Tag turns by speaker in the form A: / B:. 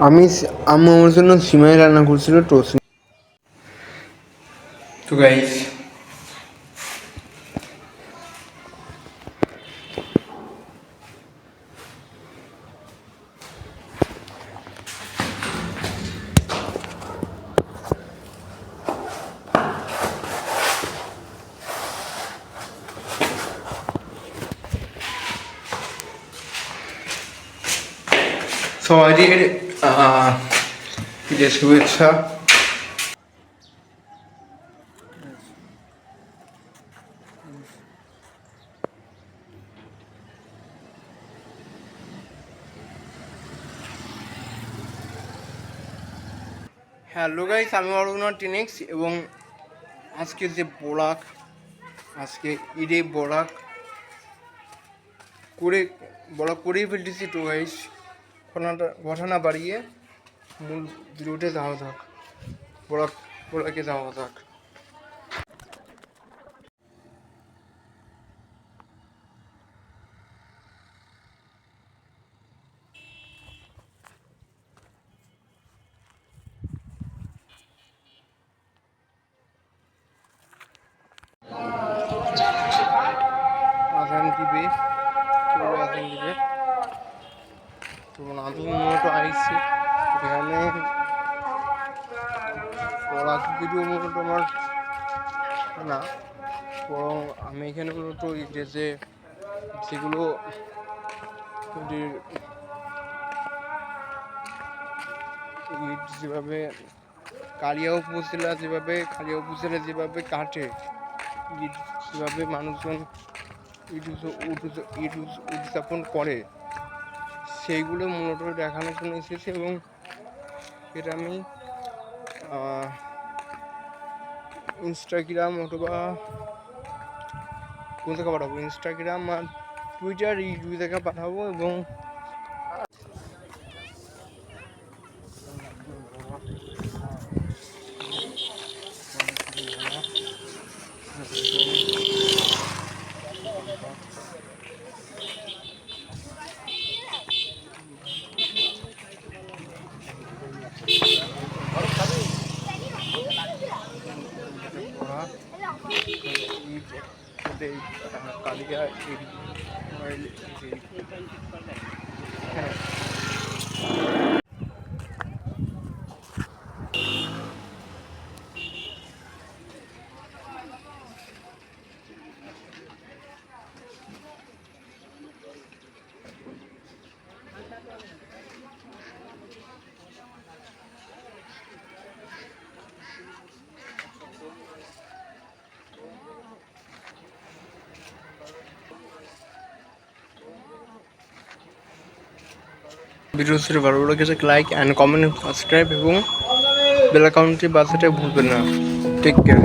A: আমি আম্মু আমার জন্য সিমাই রান্না করছিল টোস্ট তো গাইস সবারই আহ, ঈদের শুভেচ্ছা। হ্যালো গাইস, আমি অরুণা টিনেক্স এবং আজকে যে বোরাক, আজকে ঈদে বোরাক করে বড় করেই ফেলতেছি তো গাইস। ঘটনাটা ঘটনা বাড়িয়ে মূল ভিডিওতে যাওয়া যাক বোরাক বোরাকে যাওয়া যাক আজান দিবে কেউ আজান দিবে আইসি। এখানে আমার না বরং আমি এখানে মূলত যে যেগুলো যেভাবে কালিয়া উপজেলা যেভাবে, কালিয়া উপজেলা যেভাবে কাটে ঈদ যেভাবে মানুষজন উৎস- উদযাপন করে সেইগুলো মূলত দেখানোর জন্য এসেছে এবং এটা আমি ইনস্টাগ্রাম অথবা কোন থেকে পাঠাবো? ইনস্টাগ্রাম আর টুইটার ইউটিউব থেকে পাঠাবো এবং কালিকা ভিডিও শুরু ভালো লেগেছে লাইক অ্যান্ড কমেন্ট সাবস্ক্রাইব এবং বেল অ্যাকাউন্টটি বাসাটা ভুলবেন না। Take care